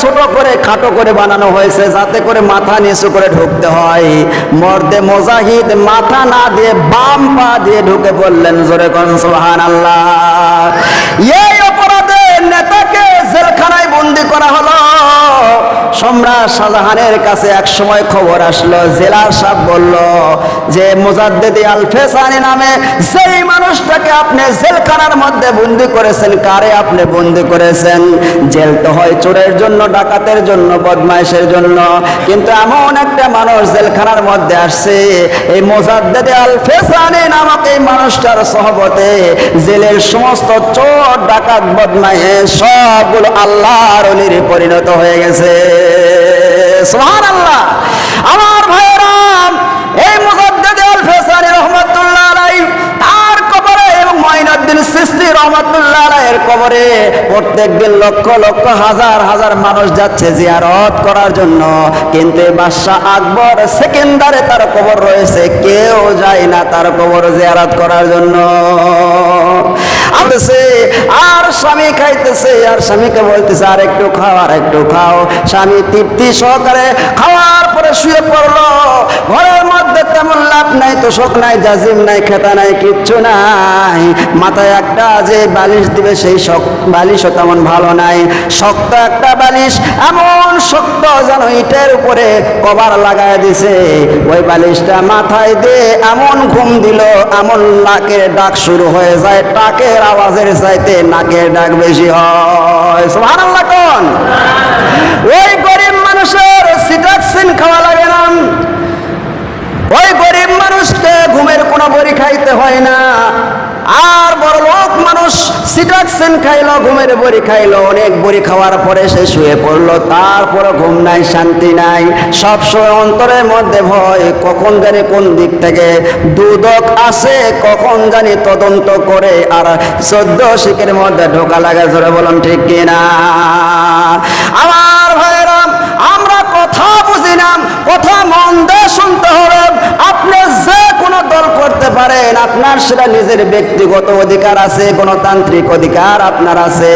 ছোট করে, খাটো করে বানানো হয়েছে, যাতে করে মাথা নিচু করে ঢুকতে হয়। মর্দে মোজাহিদ মাথা না দিয়ে বাম পা দিয়ে ঢুকে পড়লেন জোরে কোন সুবহান আল্লাহ এই অপরাধে নেতাকে জেলখানায় বন্দি করা হলো সম্রাট শাহজাহানের কাছে এক সময় খবর আসলো, জেলার সাহেব বলল, যে মুজাদ্দেদি আল ফেসানি নামে সেই মানুষটাকে আপনি জেলখানার মধ্যে বন্দি করেছেন, কারে আপনি বন্দি করেছেন? জেল তো হয় চোরের জন্য, ডাকাতের জন্য, বদমাইশের জন্য। কিন্তু এমন একটা মানুষ জেলখানার মধ্যে আসছে, এই মোজাদ্দেদে আল ফেসানি নামক এই মানুষটার সহবতে জেলের সমস্ত চোর, ডাকাত, বদমাইশ সবগুলো আল্লাহর অলির পরিণত হয়ে গেছে। সুবহান আল্লাহ আমার ভাইরাম এই মুজাদ্দেদ আল ফেসানি রহমাতুল্লাহ আলাইহি তার কবরে এবং মঈনুদ্দিন সিস্তি রহমাতুল্লাহ আলাইহির কবরে লক্ষ লক্ষ হাজার হাজার মানুষ যাচ্ছে জিয়ারত করার জন্য। কিন্তু বাদশাহ আকবর সেকেন্ডারে তার কবর রয়েছে, কেউ যায় না তার কবর জিয়ারত করার জন্য। আর স্বামী খাইতেছে, আর স্বামীকে বলতেছে, আর একটু খাও, আর একটু খাও। স্বামী তৃপ্তি সহকারে খাওয়ার পরে শুয়ে পড়ল। ঘরের মধ্যে তেমন লাভ নাই তো শোক নাই, জাজিম নাই, খেতা নাই, কিচ্ছু নাই। মাথায় একটা যে বালিশ দিবে সেই বালিশও তেমন ভালো নাই। শক্ত একটা বালিশ, এমন শক্ত যেন ইটের উপরে কভার লাগায় দিছে। ওই বালিশটা মাথায় দিয়ে এমন ঘুম দিল, এমন নাকের ডাক শুরু হয়ে যায়। টাকের আওয়াজের চাইতে নাকের ডাক বেশি হয়। সুবহানাল্লাহ কোন? ওই গরিব মানুষের সিটাক্সিন খাওয়া লাগে না। ওই গরিব মানুষকে ঘুমের কোনো বড়ি খাইতে হয় না। আর মানুষ সিটাক্সিন খাইলো, ঘুমের বড়ি খাইলো, অনেক বড়ি খাওয়ার পরে সে শুয়ে পড়ল। তারপরে ঘুম নাই, শান্তি নাই। সব সময় অন্তরের মধ্যে ভয়, কখন জানি কোন দিক থেকে দুদক আসে, কখন জানি তদন্ত করে। আর চোদ্দ শিখের মধ্যে ঢোকা লাগে ধরে বলুন ঠিক কিনা? আমার পারেন, আপনার সেটা নিজের ব্যক্তিগত অধিকার আছে গণতান্ত্রিক অধিকার আপনার আছে।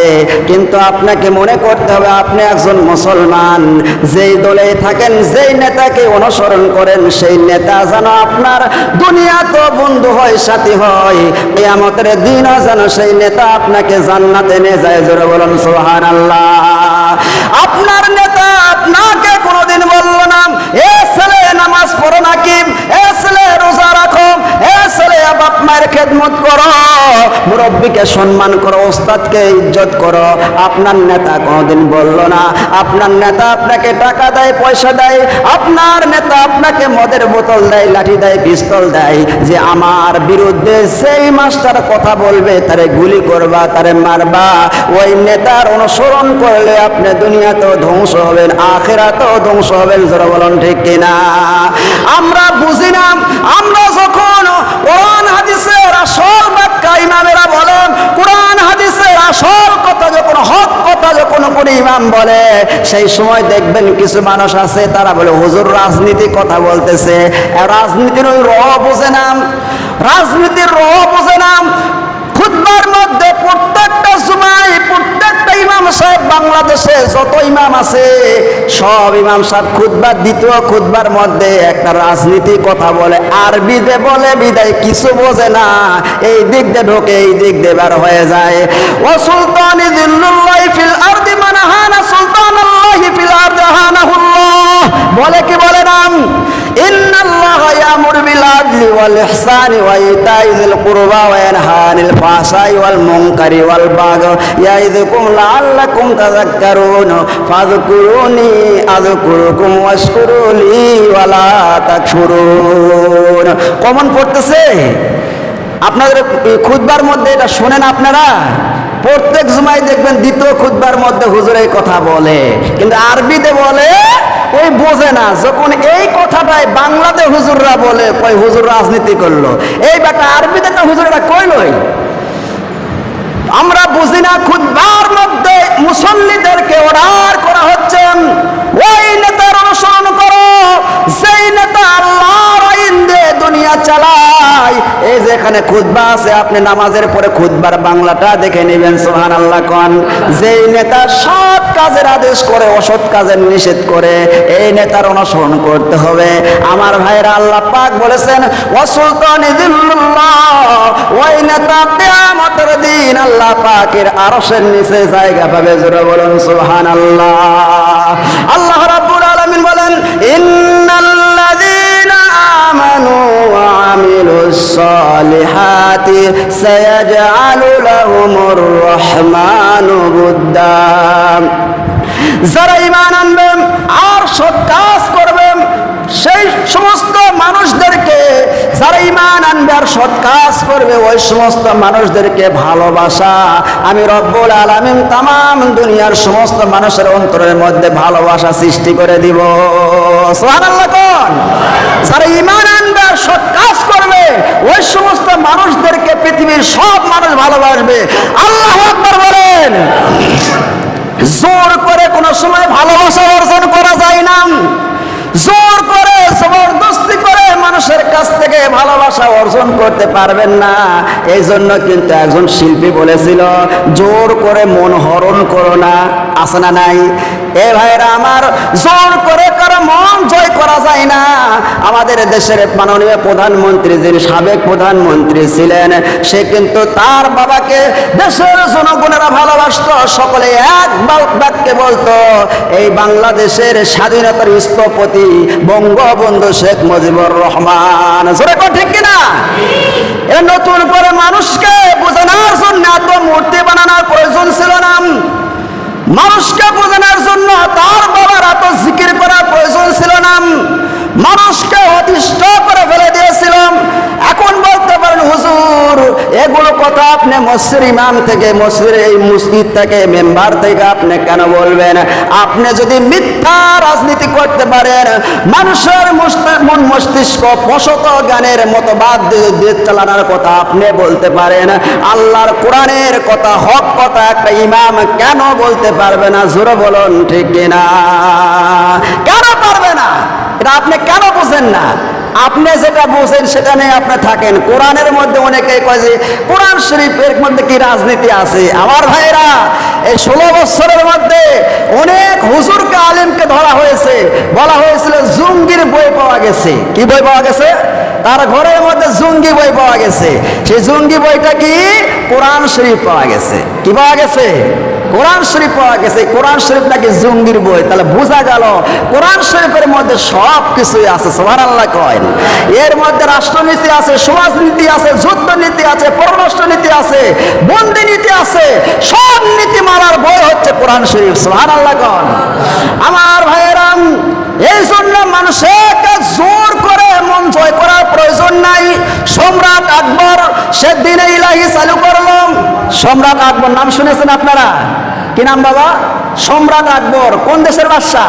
কিন্তু আপনাকে মনে করতে হবে, আপনি একজন মুসলমান। যেই দলে থাকেন, যেই নেতাকে অনুসরণ করেন, সেই নেতা যেন আপনার দুনিয়া তো বন্ধু হয়, সাথী হয়। এই আমাদের দিনও যেন সেই নেতা আপনাকে জান্নাতে নিয়ে যায়, জোরে বলুন সোহান আল্লাহ আপনার নেতা আপনাকে কোনোদিন বলল না, এ ছেলে, নামাজ পড়ো নাকি? মায়ের খেদমত করো। মুরব্বীকে সম্মান করো, ওস্তাদকে ইজ্জত করো। আপনার নেতা কোনোদিন বলল না। আপনার নেতা আপনাকে টাকা দেয়, পয়সা দেয়। আপনার নেতা আপনাকে মদের বোতল দেয়, লাঠি দেয়, পিস্তল দেয়। যে আমার বিরুদ্ধে সেই মাস্টার কথা বলবে, তারে গুলি করবা, তারে মারবা। ওই নেতার অনুসরণ করলে আপনি দুনিয়াতেও ধ্বংস হবেন, আখেরাতেও ধ্বংস হবেন যারা বলুন ঠিক কিনা? আমরা বুঝি না, আমরা আসল ব্যাখ্যা ইমামেরা বলেন, কোরআন, হাদিসের আসল কথা যখন, হক কথা যখন কোন ইমাম বলে, সেই সময় দেখবেন কিছু মানুষ আছে, তারা বলে, হুজুর, রাজনীতি কথা বলতেছে। রাজনীতির ওই রহ বুঝে নাম, রাজনীতির রহ বুঝে নাম, খুতবার মধ্যে ইমাম সাহেব বাংলাদেশে যত ইমাম আছে, সব ইমাম সাহেব খুদবার দ্বিতীয় খুদবার মধ্যে একটা রাজনীতি কথা বলে। আর বিদে বলে, বিদায় কিছু বোঝে না। এই দিক দিয়ে ঢোকে, এই দিক দিয়ে বার হয়ে যায়। ও সুলতানি ইতাই যিল কুরবা ওয়া ইয়ানহা আনিল ফাহশাই ওয়াল মুনকারি ওয়াল বাগি ইয়াইযুকুম লাআল্লাকুম তাযাক্কারুন ফাযকুরুনি আযকুরুকুম ওয়াশকুরুলি ওয়ালা তাকফুরুন কমন পড়তেছে? আপনাদের খুদবার মধ্যে এটা শোনেন আপনারা? প্রত্যেক জুমায় দেখবেন দ্বিতীয় খুতবার মধ্যে হুজুর এই কথা বলে। কিন্তু আরবিতে বলে ওই বোঝে না, যখন এই কথাটাই বাংলাতে হুজুররা বলে কই হুজুর রাজনীতি করল। এই বেটা আরবিতে তো হুজুররা কইলই। আমরা বুঝি না খুদবার মধ্যে মুসল্লিদেরকে অর্ডার করা হচ্ছে, ওই নেতার অনুসরণ করো সেই নেতা আল্লাহর আইন দিয়ে দুনিয়া চালায় এই যে যেখানে খুতবা আছে, আপনি নামাজের পরে খুতবার বাংলাটা দেখে নেবেন সোহান আল্লাহ কন। যেই নেতা সৎ কাজের আদেশ করে, অসৎ কাজের নিষেধ করে, এই নেতার অনুসরণ করতে হবে। আমার ভাইরা আল্লাহ পাক বলেছেন ওয়াসুলতান ওই নেতা কিয়ামতের দিন আল্লাহ পাকের আরশের নিচে জায়গা পাবে। জোরে বলুন, সুবহানাল্লাহ। আল্লাহ রাব্বুল আলামিন বলেন ইন্নাল্লাযীনা সালিহাতি سيجعل لهم الرحمن বুদ্দা। যারা ইমান আনবেন আর সৎ কাজ করবেন, সেই সমস্ত মানুষদেরকে যারা ইমান আনবে আর সৎ কাজ করবে, ওই সমস্ত মানুষদেরকে ভালোবাসা। আমি রব্বুল আলামিন তামাম দুনিয়ার সমস্ত মানুষের অন্তরের মধ্যে ভালোবাসা সৃষ্টি করে দিব। যারা ইমান আনবে আর সৎ কাজ করবে, ওই সমস্ত মানুষদেরকে পৃথিবীর সব মানুষ ভালোবাসবে। আল্লাহ বলেন। জোর করে কোনো সময় ভালোবাসা অর্জন করা যায় না জোর করে জবরদস্তি করে মানুষের কাছ থেকে ভালোবাসা অর্জন করতে পারবেন না। এই জন্য কিন্তু একজন শিল্পী বলেছিল, জোর করে মন হরণ করো না। আসে না নাই? এ ভাইরা আমার জোর করে কারও মন জয় করা যায় না। আমাদের দেশের মাননীয় প্রধানমন্ত্রী, যিনি সাবেক প্রধানমন্ত্রী ছিলেন, সে কিন্তু তার বাবাকে দেশের জনগণেরা ভালোবাসত, সকলে এক বাক্যে বলতো, এই বাংলাদেশের স্বাধীনতার স্থপতি বঙ্গবন্ধু শেখ মুজিবুর রহমান। ঠিক কিনা? এ নতুন করে মানুষকে বোঝানোর জন্য এত মূর্তি বানানোর প্রয়োজন ছিল না। মানুষকে জন্য তার বাবার এত জিকির করার প্রয়োজন ছিল না মানুষকে অতিষ্ঠ করে ফেলে দিয়েছিলাম। এখন বলতে পারেন, হুজুর, এগুলো কথা আপনি মসজিদ ইমাম থেকে, মসজিদের এই মসজিদ থেকে, মেম্বার থেকে আপনি কেন বলবেন? আপনি যদি মিথ্যা রাজনীতি করতে পারেন, মানুষের মন মস্তিষ্ক পশত জ্ঞানের মতবাদ দিয়ে দেশ চালানোর কথা আপনি বলতে পারেন। আল্লাহর কোরআনের কথা, হক কথা একটা ইমাম কেন বলতে পারবে না? জোরে বলুন, ঠিক কিনা? কেন পারবে না? এটা আপনি কেন বোঝেন না? আপনি যেটা বোঝেন সেটা নিয়ে আপনি থাকেন। কোরআনের মধ্যে অনেকেই কয় যে, কোরআন শরীফের মধ্যে কি রাজনীতি আছে? আমার ভাইরা এই ষোলো বছরের মধ্যে অনেক হুজুরকে, আলিমকে ধরা হয়েছে। বলা হয়েছিল, জুঙ্গির বই পাওয়া গেছে। কি বই পাওয়া গেছে? তার ঘরের মধ্যে জুঙ্গি বই পাওয়া গেছে। সেই জুঙ্গি বইটা কি? কোরআন শরীফ পাওয়া গেছে। কি পাওয়া গেছে? কোরআন শরীফ পাওয়া গেছে, কোরআন শরীফ নাকি জঙ্গির বই, তাহলে বোঝা গেল কোরআন শরীফের মধ্যে সব কিছুই আছে সোহান আল্লাহ কয়েন এর মধ্যে রাষ্ট্রনীতি আছে, সমাজনীতি আছে যুদ্ধ নীতি আছে পররাষ্ট্র নীতি আছে বন্দি নীতি আছে, সব নীতি মারার বই হচ্ছে কোরআন শরীফ সোহান আল্লাহ কন আমার ভাইয়েরাম এই জন্য মানুষকে জোর করে মন জয় করার প্রয়োজন নাই। সম্রাট আকবর সেদিনে ইলাহি চালু করলাম সম্রাট আকবর, নাম শুনেছেন আপনারা? কি নাম বাবা? সম্রাট আকবর। কোন দেশের বাদশা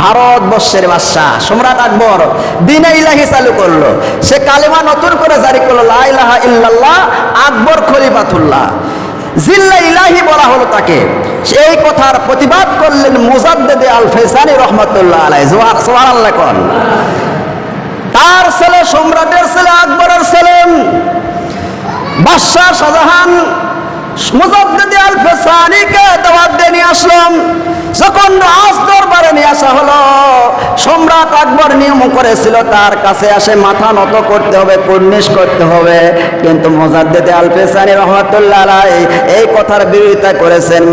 ভারতবর্ষের বাদশা সম্রাট আকবর দিনে ইলাহি চালু করল। সে কালেমা নতুন করে জারি করল, লা ইলাহা ইল্লাল্লাহ, আকবর খলিফাতুল্লাহ। জিল্লা ইলাহি বলা হলো তাকে। সেই কথার প্রতিবাদ করলেন মুজাদ্দেদে আল ফেসানি রহমতুল্লাহ আলাই জোয়ার সোহার আল্লাহ কন। তার ছেলে, সম্রাটের ছেলে, আকবরের ছেলে। বাদশাহ শাহজাহান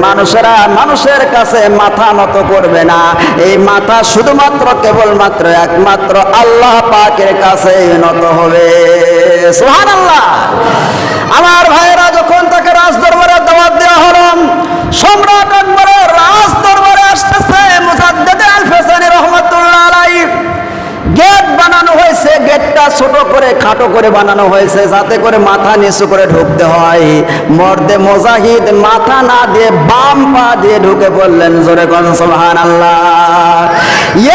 মানুষেরা মানুষের কাছে মাথা নত করবে না। এই মাথা শুধুমাত্র কেবলমাত্র একমাত্র আল্লাহ পাকের কাছে নত হবে। আমার ভাইয়েরা যখন তাকে রাজ দরবারে দাওয়াত দেওয়া হলো সম্রাট আকবরের রাজ দরবারে আসতেছে মুসাদ্দেদে আল ফেসানি রহমতুল্লাহ আলাই গেট বানানো হয়েছে, গেটটা ছোট করে, খাটো করে বানানো হয়েছে, যাতে করে মাথা নিচু করে ঢুকতে হয়। মর্দে মোজাহিদ মাথা না দিয়ে বাম পা দিয়ে ঢুকে পড়লেন জোরে কোন সুবহান আল্লাহ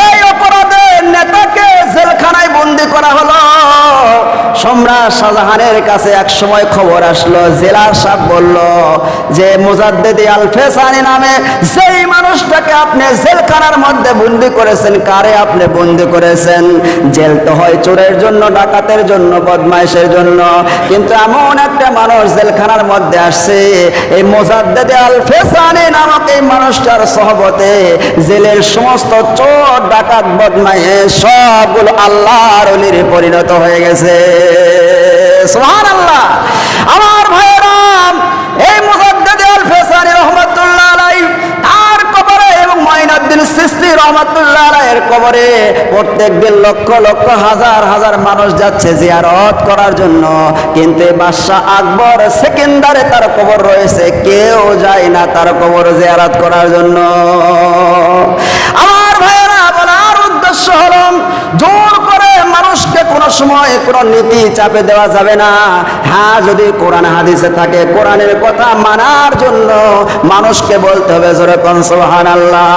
এই অপরাধের নেতাকে জেলখানায় বন্দি করা হলো। সম্রাট শাহজাহানের কাছে এক সময় খবর আসলো জেলার সাহেব বলল, যে মুজাদ্দেদি আল ফেসানি নামে যেই মানুষটাকে আপনি জেলখানার মধ্যে বন্দি করেছেন, কারে আপনি বন্দি করেছেন? জেল তো হয় চোরের জন্য, ডাকাতের জন্য, বদমাইশের জন্য। কিন্তু এমন একটা মানুষ জেলখানার মধ্যে আসছে, এই মোজাদ্দেদে আল ফেসানি নামক এই মানুষটার সহবতে জেলের সমস্ত চোর, ডাকাত, বদমাইশ সবগুলো আল্লাহর অলির পরিণত হয়ে গেছে। সোহান আল্লাহ আমার ভাইরাম এই মুজাদ্দেদ আল রহমতুল্লাহ আলাই তার কবরে এবং মঈনুদ্দিন সিস্তি রহমতুল্লাহ আলাইয়ের কবরে প্রত্যেক দিন লক্ষ লক্ষ হাজার হাজার মানুষ যাচ্ছে জিয়ারত করার জন্য। কিন্তু বাদশাহ আকবর সেকেন্ডারে তার কবর রয়েছে, কেউ যায় না তার কবর জিয়ারত করার জন্য। আমার ভাইয়েরা, বলার উদ্দেশ্য হলো, জোর কোনো সময় কোনো নীতি চাপে দেওয়া যাবে না। হ্যাঁ যদি কোরআন হাদিসে থাকে, কোরআনের কথা মানার জন্য মানুষকে বলতে হবে, জোরে কনসোহান আল্লাহ